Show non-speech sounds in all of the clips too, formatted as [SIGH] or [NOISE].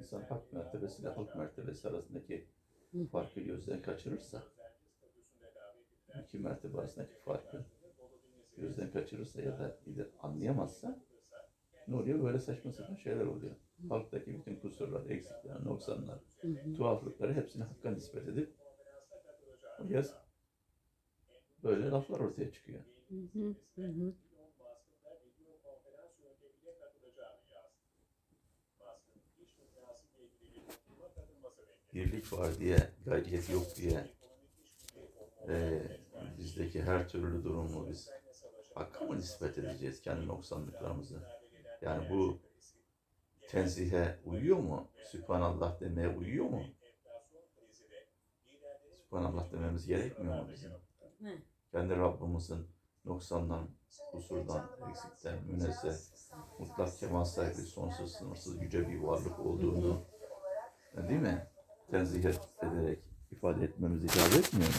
İnsan hak mertebesi ile halk mertebesi arasındaki farkı gözden kaçırırsa, iki mertebe arasındaki farkı gözden kaçırırsa ya da anlayamazsa ne oluyor? Böyle saçma sapan şeyler oluyor. Halktaki bütün kusurlar, eksikler, noksanlar, Hı hı. tuhaflıkları hepsini hakka nispet edip o yaz böyle laflar ortaya çıkıyor. Hı hı. Hı birlik var diye, gayriyet yok diye eee, bizdeki her türlü durumu biz hakka mı nispet edeceğiz kendi noksanlıklarımızı? Yani bu tenzihe uyuyor mu? Sübhanallah demeye uyuyor mu? Sübhanallah dememiz gerekmiyor mu bizim? Ne? Kendi Rabbimizin noksandan, kusurdan, eksikten, münezzeh, mutlak kemal sahibi, sonsuz, sınırsız, yüce bir varlık olduğunu değil mi? Tenzih ederek ifade etmemiz icap etmiyor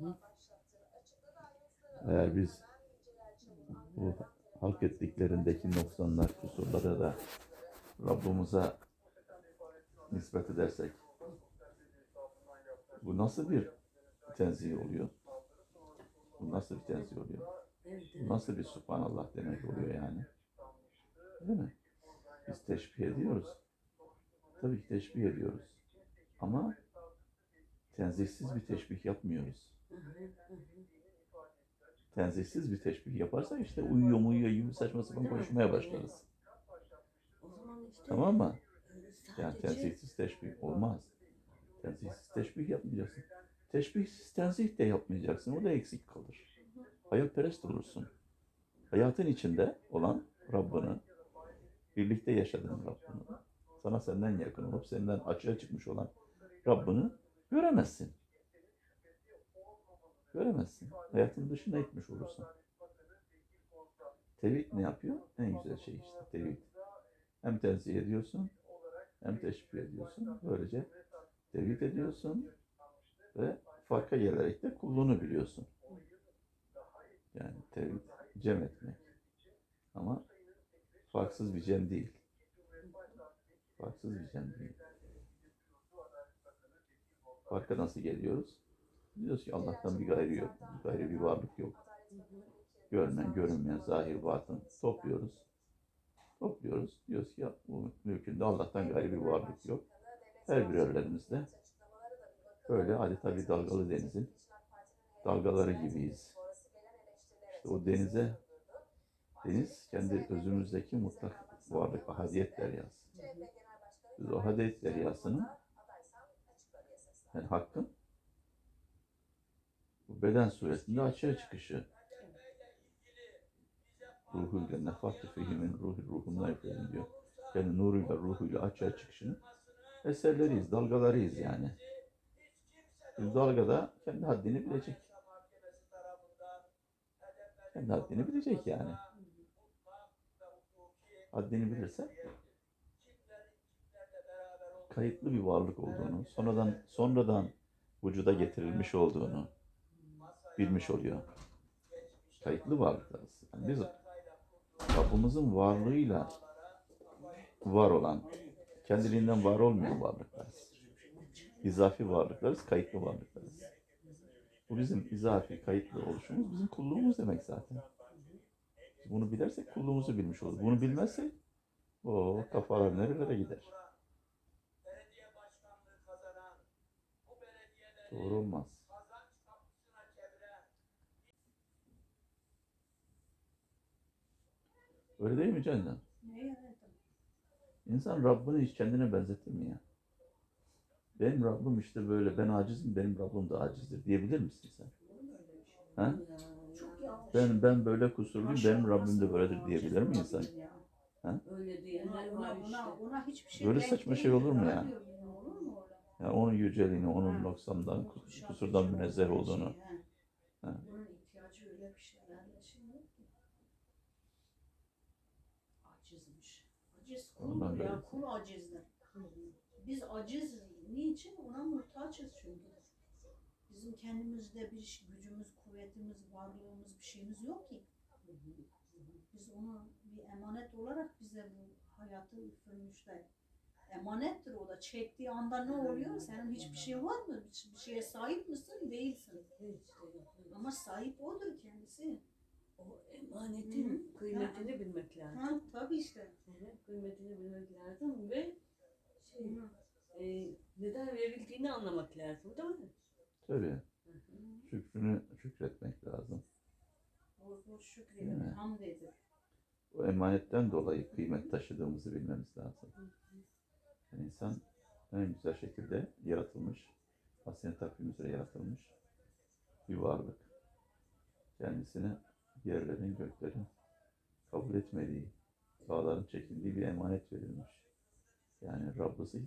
mu? Eğer biz bu halk ettiklerindeki noksanlar, kusurları da Rabbimize nispet edersek bu nasıl bir tenzih oluyor? Bu nasıl bir tenzih oluyor? Bu nasıl bir subhanallah demek oluyor yani? Değil mi? Biz teşbih ediyoruz. Tabii ki teşbih ediyoruz. Ama tenzihsiz bir teşbih yapmıyoruz. Tenzihsiz bir teşbih yaparsak işte uyuyor uyuyor gibi saçma sapan konuşmaya başlarız. İşte Tamam mı? Yani tenzihsiz teşbih olmaz. Tenzihsiz teşbih yapmayacaksın. Teşbihsiz tenzih de yapmayacaksın. O da eksik kalır. Hayalperest olursun. Hayatın içinde olan Rabbini, birlikte yaşadığın Rabbini, sana senden yakın olup senden açığa çıkmış olan Rabbini göremezsin. Göremezsin. Hayatın dışına itmiş olursun. Tevhid ne yapıyor? En güzel şey işte tevhid. Hem tenzih ediyorsun, hem teşbih ediyorsun. Böylece tevhid ediyorsun ve farka gelerek de kulluğunu biliyorsun. Yani tevhid cem etmek. Ama farksız bir cem değil. Farksız bir cem değil. Farka nasıl geliyoruz? Diyoruz ki Allah'tan bir gayrı yok. Bir gayrı bir varlık yok. Görünen, görünmeyen, zahir, batın topluyoruz. Topluyoruz. Diyoruz ki ya bu mülkünde Allah'tan gayrı bir varlık yok. Her birerlerimizde böyle adeta bir dalgalı denizin dalgaları gibiyiz. İşte o denize, deniz kendi özümüzdeki mutlak varlık, ahadiyet deryası. Biz o ahadiyet deryasının yani hakkın bu beden suretinde açığa çıkışı. Ruhuyla nefahtı fihimin ruhu ruhumdan yapıyorum diyor. Yani nuruyla ruhuyla açığa çıkışının eserleriyiz, dalgalarıyız yani. Biz dalgada kendi haddini bilecek. Kendi haddini bilecek yani. Haddini bilirse kayıtlı bir varlık olduğunu, sonradan sonradan vücuda getirilmiş olduğunu bilmiş oluyor. Kayıtlı varlıklarız. Yani biz Rabbimizin varlığıyla var olan, kendiliğinden var olmayan varlıklarız. İzafi varlıklarız, kayıtlı varlıklarız. Bu bizim izafi, kayıtlı oluşumuz bizim kulluğumuz demek zaten. Bunu bilirsek kulluğumuzu bilmiş oluruz. Bunu bilmezsek o kafalar nerelere gider? Doğru olmaz. Öyle değil mi Cennet? İnsan Rabbini hiç kendine benzetir mi ya? Benim Rabbim işte böyle, ben acizim, benim Rabbim de acizdir diyebilir misin sen? Ha? Ya, Çok yanlış. Ben ben böyle kusurluyum, benim Rabbim de böyledir diyebilir mi insan? Öyle diyenler Ona, var ona, işte. şey Böyle saçma şey olur mu Bana yani? onun yüceliğini, onun noksandan, kus- kusurdan münezzeh olduğunu. Şey. Ha. Bunun ihtiyacı öyle bir şeylerle şey. Acizmiş. Aciz kuldur ya. Kul acizdir. Biz aciz niçin? Ona muhtaçız çünkü. Bizim kendimizde bir iş- gücümüz, kuvvetimiz, varlığımız, bir şeyimiz yok ki. Biz onu bir emanet olarak bize bu hayatı üfürmüşler. Emanettir o da. Çektiği anda ne oluyor? Senin hiçbir şey var mı? Bir bir şeye sahip misin? Değilsin. Ama sahip odur kendisi. O emanetin Hı. kıymetini bilmek lazım. Ha, tabii işte. Evet, kıymetini bilmek lazım ve şey, e, neden verildiğini anlamak lazım değil mi? Tabii. Hı hı. Şükrünü şükretmek lazım. Değil şükredin. mi? Hamd edin. O emanetten dolayı kıymet taşıdığımızı bilmemiz lazım. Yani insan en güzel şekilde yaratılmış, aslında takvim üzere yaratılmış bir varlık. Kendisine yerlerin, göklerin kabul etmediği, dağların çekindiği bir emanet verilmiş. Yani Rabbisi,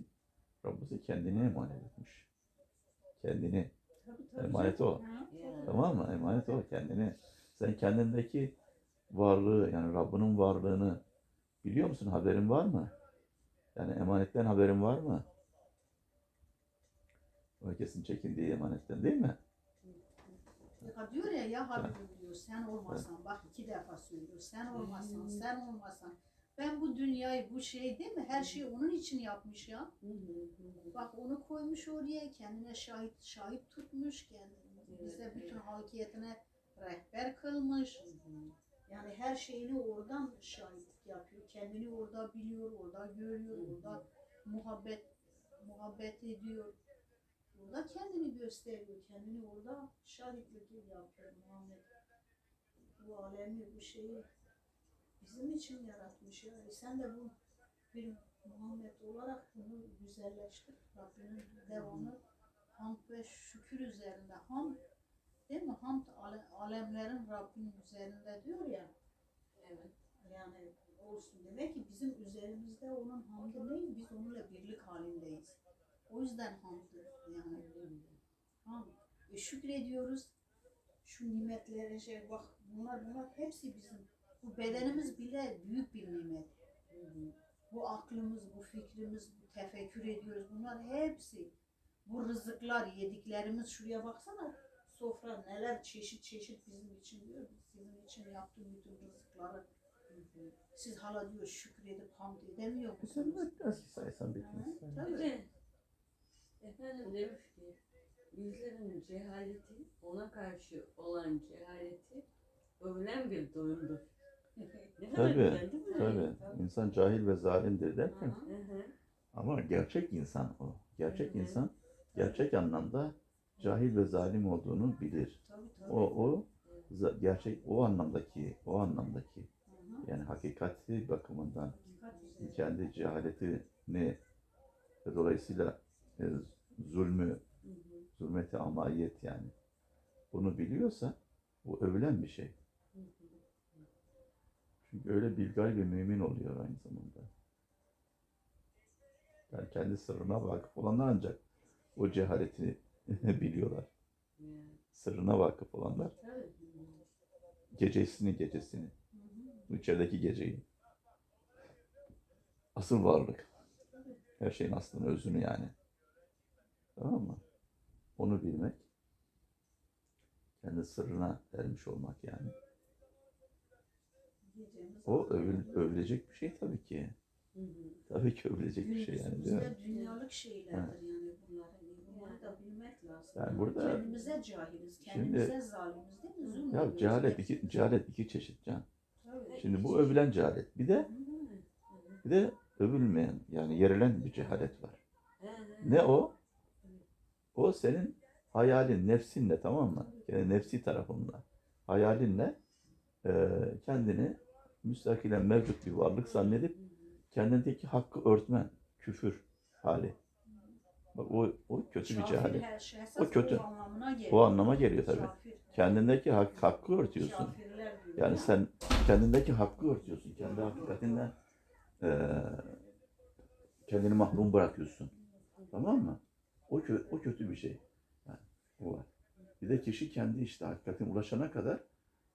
Rabbisi kendini emanet etmiş. Kendini, emanet o. Tamam mı? Emanet o kendini. Sen kendindeki varlığı yani Rabbinin varlığını biliyor musun? Haberin var mı? Yani emanetten haberin var mı? Herkesin çekindiği emanetten değil mi? Ya diyor ya ya Habibim diyor sen olmasan bak iki defa söylüyor sen olmasan sen olmasan. Ben bu dünyayı bu şey değil mi? Her şeyi onun için yapmış ya. Hı hı hı. bak onu koymuş oraya kendine şahit şahit tutmuş kendini bize bütün halkiyetine rehber kılmış. Yani her şeyini oradan şahitlik yapıyor kendini orada biliyor orada görüyor orada muhabbet muhabbet ediyor Burada kendini gösteriyor, kendini orada şahitlik yapıyor Muhammed. Bu alemi, bu şeyi bizim için yaratmış ya. E sen de bu bir Muhammed olarak bunu güzelleştir. Rabbinin devamlı hamd ve şükür üzerinde. Hamd değil mi? Hamd ale- alemlerin Rabbinin üzerinde diyor ya. Evet. Yani olsun. Demek ki bizim üzerimizde onun hamdı değil, biz onunla birlik halindeyiz. O yüzden hamdı yani. Hamd. E, şükrediyoruz. Şu nimetlere şey bak bunlar bunlar hepsi bizim. Bu bedenimiz bile büyük bir nimet. Bu aklımız, bu fikrimiz, bu tefekkür ediyoruz. Bunlar hepsi. Bu rızıklar, yediklerimiz şuraya baksana. Sofra neler çeşit çeşit bizim için diyor. Sizin için yaptığım bütün rızıkları. Siz hala diyor şükredip hamd edemiyor musunuz? Nasıl saysan bitmez. Bir tabii. de efendim demiş ki bizlerin cehaleti ona karşı olan cehaleti övülen bir durumdur. [LAUGHS] Ne Tabii? Tabii. İnsan cahil ve zalimdir derken ama gerçek insan o. Gerçek insan gerçek anlamda cahil ve zalim olduğunu bilir. O o gerçek o anlamdaki o anlamdaki yani hakikati bakımından kendi cehaletini ve dolayısıyla e, zulmü, zulmeti amayet yani bunu biliyorsa bu övülen bir şey. Çünkü öyle bilgal bir mümin oluyor aynı zamanda. Yani kendi sırrına vakıf olanlar ancak o cehaletini [LAUGHS] biliyorlar. Sırrına vakıf olanlar gecesini gecesini, içerideki geceyi. Asıl varlık. Her şeyin aslını, özünü yani. Tamam mı? Onu bilmek. Kendi sırrına ermiş olmak yani. O övül, övülecek bir şey tabii ki. Hı hı. Tabii ki övülecek bir şey yani değil mi? Dünyalık şeylerdir yani bunlar. Bunları da bilmek lazım. Yani burada- kendimize cahiliz, Şimdi- kendimize zalimiz değil mi? Zulmediyoruz. Ya cehalet iki, cehalet iki çeşit can. Tabii. Şimdi bu övülen cehalet. Bir de bir de övülmeyen yani yerilen bir cehalet var. Ne o? O senin hayalin, nefsinle tamam mı? Yani nefsi tarafınla. Hayalinle e, kendini müstakilen mevcut bir varlık zannedip kendindeki hakkı örtmen, küfür hali. Bak o, o kötü bir Kafir cehalet. şey O kötü. O anlamına geliyor. O anlama geliyor tabii. Kafir. Kendindeki hak, hakkı örtüyorsun. Yani ya. sen kendindeki hakkı örtüyorsun. Kendi hakikatinden eee kendini mahrum bırakıyorsun. Tamam mı? O, kö- o kötü bir şey. Yani, o var. Bir de kişi kendi işte hakikatine ulaşana kadar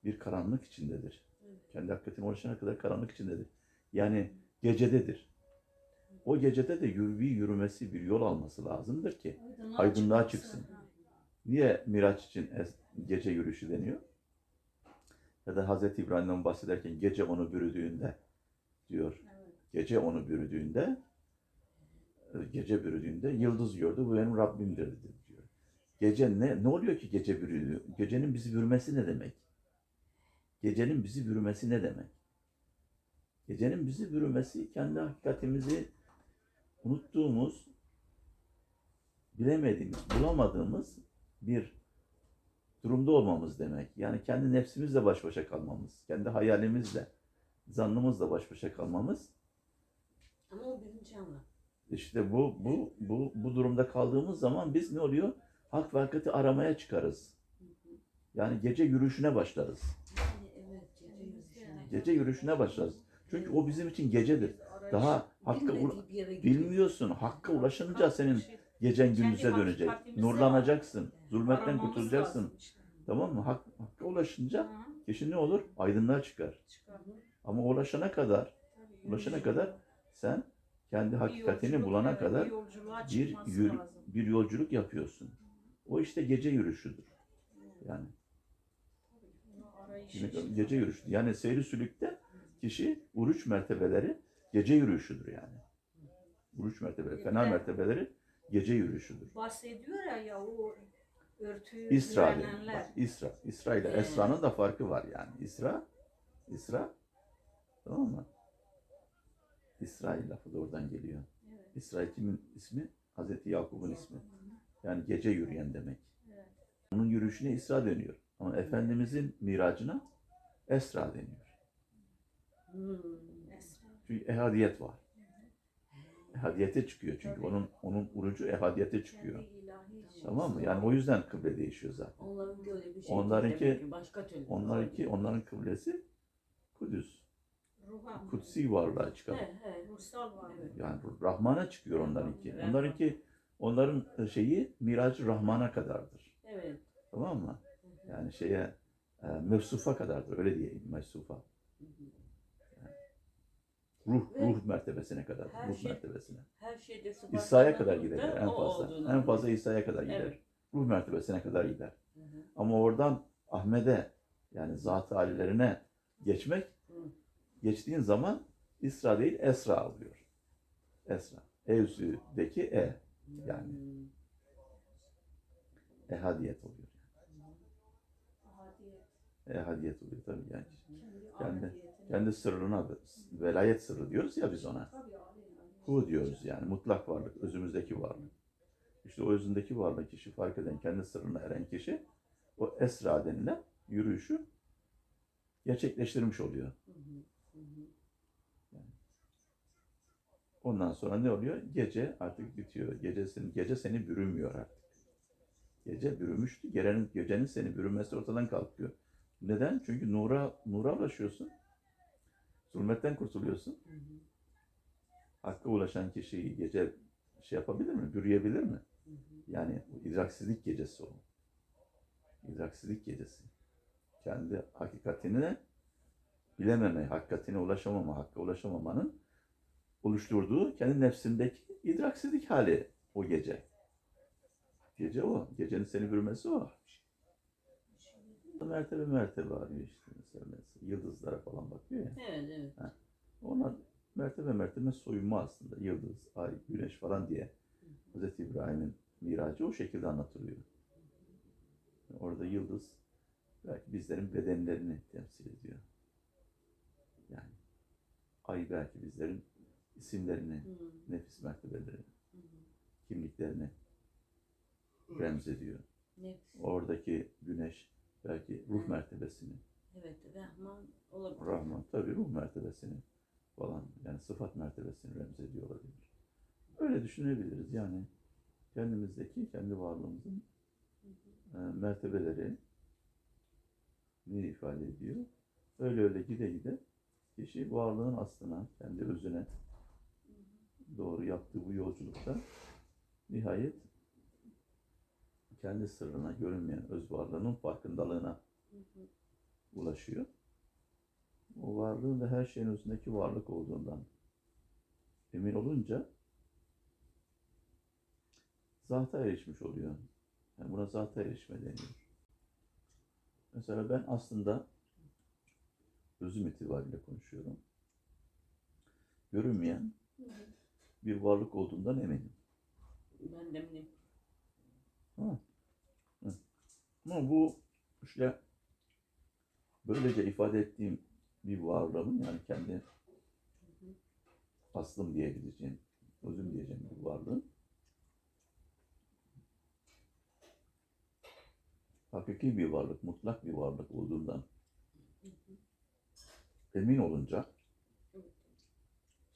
bir karanlık içindedir. Kendi hakikatine ulaşana kadar karanlık içindedir. Yani gecededir. O gecede de yürü, bir yürümesi, bir yol alması lazımdır ki Aydınlığa, çıksın. Niye Miraç için gece yürüyüşü deniyor? Ya da Hazreti İbrahim'den bahsederken gece onu bürüdüğünde diyor. Evet. Gece onu bürüdüğünde e, gece bürüdüğünde yıldız gördü. Bu benim Rabbimdir dedi diyor. Gece ne? Ne oluyor ki gece bürüdüğü? Gecenin bizi bürümesi ne demek? Gecenin bizi bürümesi ne demek? Gecenin bizi bürümesi kendi hakikatimizi unuttuğumuz, bilemediğimiz, bulamadığımız bir durumda olmamız demek. Yani kendi nefsimizle baş başa kalmamız, kendi hayalimizle, zannımızla baş başa kalmamız. Ama o birinci anlam. İşte bu bu bu bu durumda kaldığımız zaman biz ne oluyor? Hak ve hakikati aramaya çıkarız. Yani gece yürüyüşüne başlarız. Yani evet. Gece yürüyüşüne başlarız. Çünkü o bizim için gecedir. Daha hakka bilmiyorsun. Hakka ulaşınca senin gecen gündüze dönecek. Nurlanacaksın. Zulmetten kurtulacaksın. Tamam mı? Hak, hakka ulaşınca kişi ne olur? Aydınlığa çıkar. Ama ulaşana kadar, ulaşana kadar sen kendi hakikatini bulana kadar bir yolculuğa bir, yolculuk yapıyorsun. O işte gece yürüyüşüdür. Yani gece yürüyüşü. Yani seyri sülükte kişi uruç mertebeleri gece yürüyüşüdür yani. Uruç mertebeleri, fena mertebeleri gece yürüyüşüdür. Bahsediyor ya ya o örtüyü İsra düzenlenler. Bak, İsra. İsra ile Evet. Esra'nın da farkı var yani. İsra, İsra tamam mı? İsrail lafı da oradan geliyor. Evet. İsrail kimin ismi? Hazreti Yakup'un ismi. Yani gece yürüyen demek. Evet. Onun yürüyüşüne İsra deniyor. Ama Efendimizin miracına Esra deniyor. Hmm. Çünkü ehadiyet var. Ehadiyete çıkıyor çünkü Tabii. onun onun urucu ehadiyete çıkıyor. Tamam mı? Yani o yüzden kıble değişiyor zaten. Onların böyle bir şey Onlarınki- başka türlü. Onlarınki onların kıblesi Kudüs. Ruha. Kutsi varlığa çıkar. He he. Ruhsal var. Evet. Yani Rahman'a çıkıyor onlarınki. Onlarınki onların şeyi Miracı Rahman'a kadardır. Evet. Tamam mı? Yani şeye e, mevsufa kadardır. Öyle diyeyim mevsufa. Hı hı. Ruh Ve ruh mertebesine kadar. her Ruh şey- mertebesine. Her şeyde İsa'ya kadar gider da en o fazla. En fazla. İsa'ya kadar gider. Evet. Ruh mertebesine kadar gider. Hı hı. Ama oradan Ahmet'e yani zat-ı alilerine geçmek Hı. geçtiğin zaman İsra değil Esra alıyor. Esra. Evsü'deki E. Yani. Hmm. Ehadiyet oluyor. Ahadiyet. Ehadiyet oluyor tabii yani. Kendi Kendi- sırrına velayet sırrı diyoruz ya biz ona. Hu diyoruz yani mutlak varlık, özümüzdeki varlık. İşte o özündeki varlık kişi fark eden, kendi sırrına eren kişi o esra denilen yürüyüşü gerçekleştirmiş oluyor. Ondan sonra ne oluyor? Gece artık bitiyor. Gece seni, gece seni bürümüyor artık. Gece bürümüştü. Gecenin, gecenin seni bürümesi ortadan kalkıyor. Neden? Çünkü nura, nura ulaşıyorsun. Zulmetten kurtuluyorsun. Hı hı. Hakka ulaşan kişiyi gece şey yapabilir mi? Bürüyebilir mi? Hı hı. Yani idraksizlik gecesi o. İdraksizlik gecesi. Kendi hakikatini bilememe, hakikatine ulaşamama, hakka ulaşamamanın oluşturduğu kendi nefsindeki idraksizlik hali o gece. Gece o. Gecenin seni bürümesi o. Mertebe mertebe arıyor işte mesela, mesela yıldızlara falan bakıyor ya. Evet evet. Onlar mertebe mertebe soyunma aslında. Yıldız, ay, güneş falan diye. Hz. İbrahim'in miracı o şekilde anlatılıyor. Orada yıldız belki bizlerin bedenlerini temsil ediyor. Yani ay belki bizlerin isimlerini, Hı nefis mertebelerini, hı. kimliklerini remzediyor. Nefs. Oradaki güneş belki ruh mertebesini, Evet. Rahman olabilir. Rahman tabii ruh mertebesini falan yani sıfat mertebesini remzediyor olabilir. Öyle düşünebiliriz yani kendimizdeki kendi varlığımızın e, mertebeleri ne ifade ediyor? Öyle öyle gide gide kişi varlığın aslına, kendi özüne doğru yaptığı bu yolculukta nihayet kendi sırrına, görünmeyen öz varlığının farkındalığına ulaşıyor. O varlığın da her şeyin özündeki varlık olduğundan emin olunca zata erişmiş oluyor. Yani buna zata erişme deniyor. Mesela ben aslında özüm itibariyle konuşuyorum. Görünmeyen, bir varlık olduğundan eminim. Ben de eminim. Ha. Ama bu işte böylece ifade ettiğim bir varlığın yani kendi aslım diyebileceğim, özüm diyeceğim bir varlığın hakiki bir varlık, mutlak bir varlık olduğundan emin olunca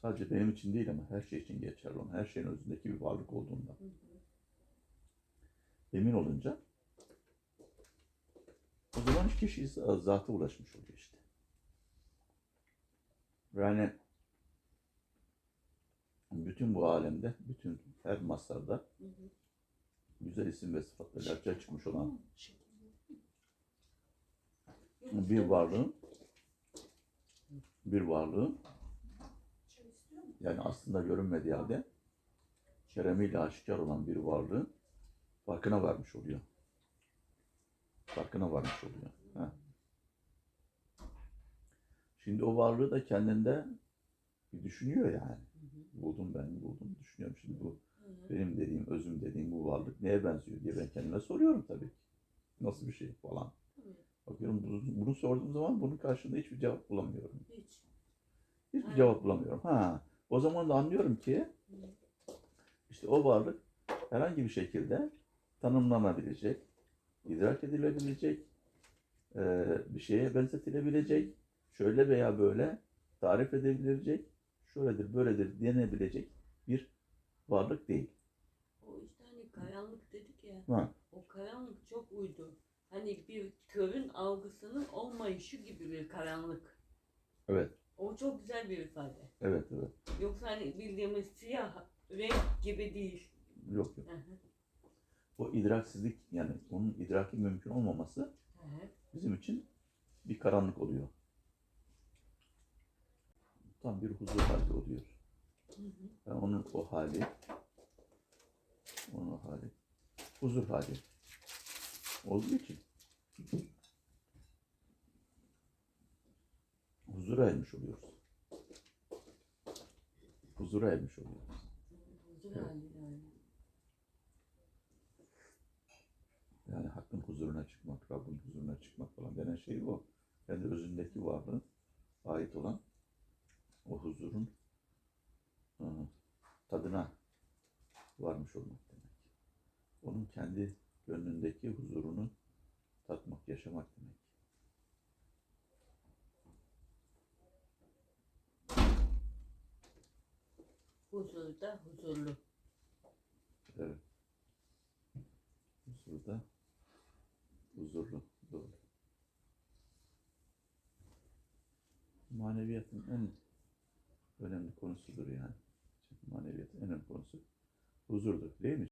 sadece benim için değil ama her şey için geçerli olan, her şeyin özündeki bir varlık olduğundan emin olunca o zaman kişi zata ulaşmış oluyor işte. Yani bütün bu alemde, bütün her masarda güzel isim ve sıfatlarıyla ortaya çıkmış olan bir varlığın bir varlığın yani aslında görünmediği halde keremiyle aşikar olan bir varlığın farkına varmış oluyor. Farkına varmış oluyor. Ha. Şimdi o varlığı da kendinde bir düşünüyor yani. Buldum ben, buldum, düşünüyorum. Şimdi bu benim dediğim, özüm dediğim bu varlık neye benziyor diye ben kendime soruyorum tabii ki. Nasıl bir şey falan. Bakıyorum bunu, bunu sorduğum zaman bunun karşılığında hiçbir cevap bulamıyorum. Hiç. Hiçbir Aynen. cevap bulamıyorum. Ha, o zaman da anlıyorum ki işte o varlık herhangi bir şekilde tanımlanabilecek, idrak edilebilecek, eee, bir şeye benzetilebilecek, şöyle veya böyle tarif edilebilecek, şöyledir, böyledir denebilecek bir varlık değil. O işte hani karanlık dedik ya. Ha, O karanlık çok uydu. Hani bir körün algısının olmayışı gibi bir karanlık. evet, O çok güzel bir ifade. evet, evet. Yoksa hani bildiğimiz siyah renk gibi değil. Yok yok. Hı hı. O idraksizlik yani onun idraki mümkün olmaması bizim için bir karanlık oluyor. Tam bir huzur hali oluyor. Hı hı. Yani onun o hali, onun o hali, huzur hali olduğu için huzura ermiş oluyoruz. Huzura ermiş oluyoruz. Huzur Evet. Yani hakkın çıkmak, Rabbin huzuruna çıkmak falan denen şey bu. Kendi özündeki varlığın ait olan o huzurun ı, tadına varmış olmak demek. Onun kendi gönlündeki huzurunu tatmak, yaşamak demek. Huzurda huzurlu. Evet. Huzurda huzurlu. Doğru. Maneviyatın en önemli konusudur yani. Çünkü maneviyatın en önemli konusu huzurdur değil mi?